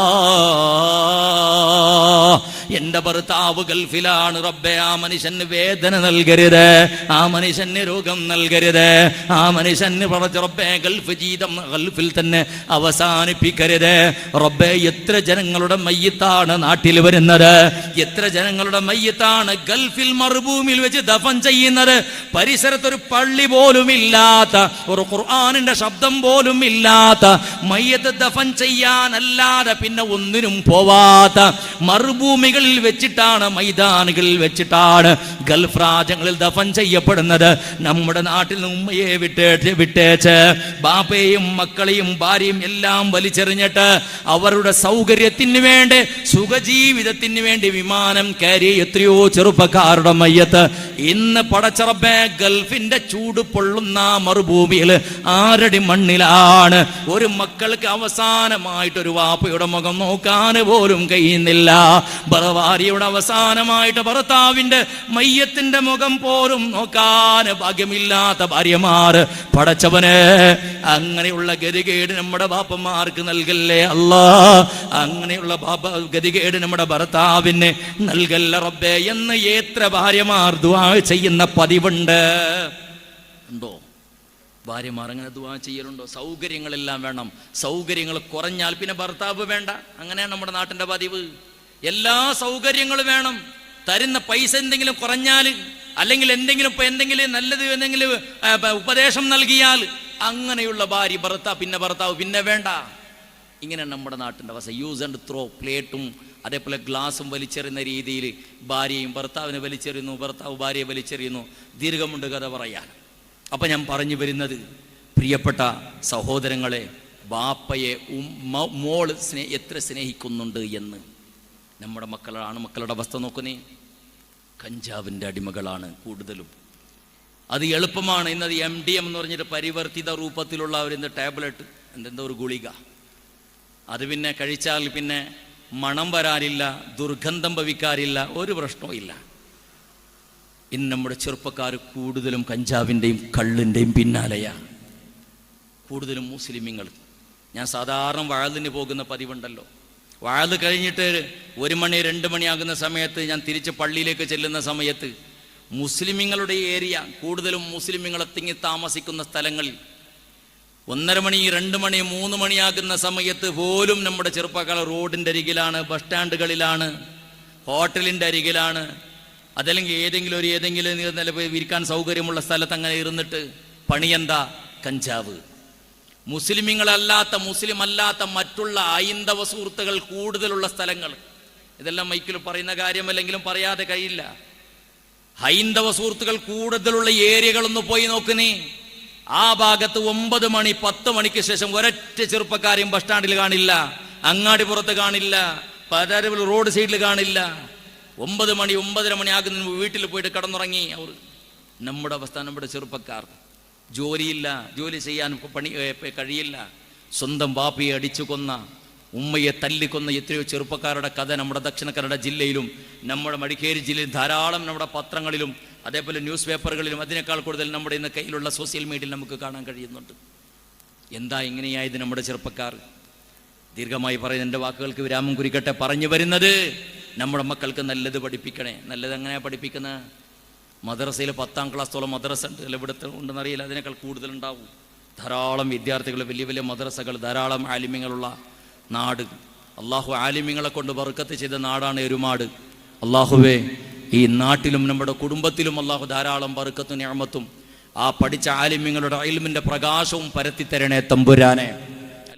[SPEAKER 1] എന്റെ ഭർത്താവ് ഗൾഫിലാണ്. റബ്ബെ ആ മനുഷ്യന് വേദന നൽകരുത്. ആ മനുഷ്യന് രോഗം നൽകരുത്. ആ മനുഷ്യന് പറഞ്ഞ റബ്ബെ ഗൾഫ് ജീവിതം ഗൾഫിൽ തന്നെ അവസാനിപ്പിക്കരുത്. റബ്ബെ എത്ര ജനങ്ങളുടെ മയ്യത്താണ് നാട്ടിൽ വരുന്നത്. എത്ര ജനങ്ങളുടെ മയ്യത്താണ് ഗൾഫിൽ മറുഭൂമിയിൽ വെച്ച് ദഫൻ ചെയ്യുന്നത്. പരിസരത്തൊരു പള്ളി പോലും ഇല്ലാത്ത ഒരു ഖുർആാനിന്റെ ശബ്ദം പോലും ഇല്ലാത്ത മയ്യത്ത് ദഫൻ ചെയ്യാനല്ലാതെ പിന്നെ ഒന്നിനും പോവാത്ത മറുഭൂമികളിൽ വെച്ചിട്ടാണ് മൈതാനുകളിൽ വെച്ചിട്ടാണ് ഗൾഫ് രാജ്യങ്ങളിൽ ദഫൻ ചെയ്യപ്പെടുന്നത്. നമ്മുടെ നാട്ടിൽ നിന്ന് ഉമ്മയെ വിട്ടേച്ച് വിട്ടേച്ച് ബാപ്പയെയും മക്കളെയും ഭാര്യയും എല്ലാം വലിച്ചെറിഞ്ഞിട്ട് അവരുടെ സൗകര്യത്തിന് വേണ്ടി സുഖജീവിതത്തിന് വേണ്ടി വിമാനം കയറി എത്രയോ ചെറുപ്പക്കാരുടെ മയ്യത്ത് ഇന്ന് പടച്ചറബേ ഗൾഫിന്റെ ചൂട് പൊള്ളുന്ന മറുഭൂമിയിൽ ആരടി മണ്ണിലാണ്. ഒരു മക്കൾക്ക് അവസാനമായിട്ട് ഒരു വാപ്പയുടെ മുഖം നോക്കാൻ പോലും കഴിയുന്നില്ല. ഭർവാരിയുടെ അവസാനമായിട്ട് ഭർത്താവിന്റെ മയ്യത്തിന്റെ മുഖം പോലും നോക്കാൻ ഭാഗ്യമില്ലാത്ത ഭാര്യമാർ. പടച്ചവന് അങ്ങനെയുള്ള ഗതികേട് നമ്മുടെ ബാപ്പന്മാർക്ക് നൽകല്ലേ അല്ല? അങ്ങനെയുള്ള ബാപ്പ ഗതികേട് നമ്മുടെ ഭർത്താവിന് നൽകല്ല റബ്ബേ എന്ന് എത്ര ഭാര്യമാർ ദുആ ചെയ്യുന്ന പതിവുണ്ട്. ഉണ്ടോ? ഭാര്യമാർ അങ്ങനെ ദുവാ ചെയ്യലുണ്ടോ? സൗകര്യങ്ങളെല്ലാം വേണം. സൗകര്യങ്ങൾ കുറഞ്ഞാൽ പിന്നെ ഭർത്താവ് വേണ്ട. അങ്ങനെയാണ് നമ്മുടെ നാട്ടിന്റെ പതിവ്. എല്ലാ സൗകര്യങ്ങളും വേണം. തരുന്ന പൈസ എന്തെങ്കിലും കുറഞ്ഞാൽ അല്ലെങ്കിൽ എന്തെങ്കിലും ഇപ്പൊ എന്തെങ്കിലും നല്ലത് എന്തെങ്കിലും ഉപദേശം നൽകിയാൽ അങ്ങനെയുള്ള ഭാര്യ ഭർത്താവ് പിന്നെ ഭർത്താവ് പിന്നെ വേണ്ട. ഇങ്ങനെ നമ്മുടെ നാട്ടിന്റെ അവസ്ഥ. യൂസ് ആൻഡ് ത്രോ പ്ലേറ്റും അതേപോലെ ഗ്ലാസും വലിച്ചെറിയുന്ന രീതിയിൽ ഭാര്യയും ഭർത്താവിനെ വലിച്ചെറിയുന്നു ഭർത്താവ് ഭാര്യയെ വലിച്ചെറിയുന്നു. ദീർഘമുണ്ട് കഥ പറയാൻ. അപ്പം ഞാൻ പറഞ്ഞു വരുന്നത് പ്രിയപ്പെട്ട സഹോദരങ്ങളെ ബാപ്പയെ മോൾ സ്നേ എത്ര സ്നേഹിക്കുന്നുണ്ട് എന്ന്. നമ്മുടെ മക്കളാണ് മക്കളുടെ അവസ്ഥ നോക്കുന്നേ. കഞ്ചാവിന്റെ അടിമകളാണ് കൂടുതലും. അത് എളുപ്പമാണ് ഇന്നത് എം ഡി എം എന്ന് പറഞ്ഞിട്ട് പരിവർത്തിത രൂപത്തിലുള്ള ഒരു എന്ത് ടാബ്ലറ്റ് എന്തെന്തോ ഒരു ഗുളിക. അത് പിന്നെ കഴിച്ചാൽ പിന്നെ മണം വരാനില്ല ദുർഗന്ധം ഭവിക്കാറില്ല ഒരു പ്രശ്നവും ഇല്ല. ഇന്ന് നമ്മുടെ ചെറുപ്പക്കാർ കൂടുതലും കഞ്ചാവിന്റെയും കള്ളിന്റെയും പിന്നാലെയാണ് കൂടുതലും മുസ്ലിമിങ്ങൾ. ഞാൻ സാധാരണ വാഴലിന് പോകുന്ന പതിവുണ്ടല്ലോ. വാഴത് കഴിഞ്ഞിട്ട് ഒരു മണി രണ്ട് മണിയാകുന്ന സമയത്ത് ഞാൻ തിരിച്ച് പള്ളിയിലേക്ക് ചെല്ലുന്ന സമയത്ത് മുസ്ലിമിങ്ങളുടെ ഏരിയ കൂടുതലും മുസ്ലിമിങ്ങൾ തിങ്ങി താമസിക്കുന്ന സ്ഥലങ്ങളിൽ ഒന്നര മണി രണ്ട് മണി മൂന്ന് മണിയാകുന്ന സമയത്ത് പോലും നമ്മുടെ ചെറുപ്പക്കാർ റോഡിന്റെ അരികിലാണ് ബസ് സ്റ്റാൻഡുകളിലാണ് ഹോട്ടലിന്റെ അരികിലാണ് അതല്ലെങ്കിൽ ഏതെങ്കിലും ഒരു ഏതെങ്കിലും നില വിരിക്കാൻ സൗകര്യമുള്ള സ്ഥലത്ത് അങ്ങനെ ഇരുന്നിട്ട് പണിയെന്താ? കഞ്ചാവ്. മുസ്ലിമിങ്ങളല്ലാത്ത മുസ്ലിം അല്ലാത്ത മറ്റുള്ള ഐന്ദവ സുഹൃത്തുക്കൾ കൂടുതലുള്ള സ്ഥലങ്ങൾ. ഇതെല്ലാം മൈക്കിൽ പറയുന്ന കാര്യമല്ലെങ്കിലും പറയാതെ കഴിയില്ല. ഹൈന്ദവ സുഹൃത്തുക്കൾ കൂടുതലുള്ള ഏരിയകളൊന്ന് പോയി നോക്കുന്നേ ആ ഭാഗത്ത് ഒമ്പത് മണി പത്ത് മണിക്ക് ശേഷം ഒരൊറ്റ ചെറുപ്പക്കാരെയും ബസ് സ്റ്റാൻഡിൽ കാണില്ല. അങ്ങാടിപ്പുറത്ത് കാണില്ല. പലരും റോഡ് സൈഡിൽ കാണില്ല. ഒമ്പത് മണി ഒമ്പതര മണി ആകുന്ന മുമ്പ് വീട്ടിൽ പോയിട്ട് കിടന്നുറങ്ങി. അവർ നമ്മുടെ അവസ്ഥ നമ്മുടെ ചെറുപ്പക്കാർ. ജോലിയില്ല ജോലി ചെയ്യാൻ പണി കഴിയില്ല. സ്വന്തം ബാപ്പയെ അടിച്ചു കൊന്ന ഉമ്മയെ തല്ലിക്കൊന്ന എത്രയോ ചെറുപ്പക്കാരുടെ കഥ നമ്മുടെ ദക്ഷിണ കന്നഡ ജില്ലയിലും നമ്മുടെ മടിക്കേരി ജില്ലയിൽ ധാരാളം നമ്മുടെ പത്രങ്ങളിലും അതേപോലെ ന്യൂസ് പേപ്പറുകളിലും അതിനേക്കാൾ കൂടുതൽ നമ്മുടെ ഇന്ന് കയ്യിലുള്ള സോഷ്യൽ മീഡിയയിൽ നമുക്ക് കാണാൻ കഴിയുന്നുണ്ട്. എന്താ ഇങ്ങനെയായത് നമ്മുടെ ചെറുപ്പക്കാർ? ദീർഘമായി പറയുന്ന എന്റെ വാക്കുകൾക്ക് വിരാമം കുരിക്കട്ടെ പറഞ്ഞു വരുന്നത് നമ്മുടെ മക്കൾക്ക് നല്ലത് പഠിപ്പിക്കണേ. നല്ലത് എങ്ങനെയാണ് പഠിപ്പിക്കുന്നത് മദ്രസയിൽ പത്താം ക്ലാസ്സോളം മദ്രസ ഉണ്ട്. ഇവിടുത്തെ ഉണ്ടെന്നറിയില്ല. അതിനേക്കാൾ കൂടുതലുണ്ടാവും. ധാരാളം വിദ്യാർത്ഥികൾ വലിയ വലിയ മദ്രസകൾ ധാരാളം ആലിമ്യങ്ങളുള്ള നാട്. അള്ളാഹു ആലിമ്യങ്ങളെ കൊണ്ട് ബർക്കത്ത് ചെയ്ത നാടാണ് എരുമാട്. അള്ളാഹുവേ ഈ നാട്ടിലും നമ്മുടെ കുടുംബത്തിലും അള്ളാഹു ധാരാളം വറുക്കത്തും ഞാമത്തും ആ പഠിച്ച ആലിമ്യങ്ങളുടെ അയൽമിന്റെ പ്രകാശവും പരത്തിത്തരണേ തമ്പുരാനെ.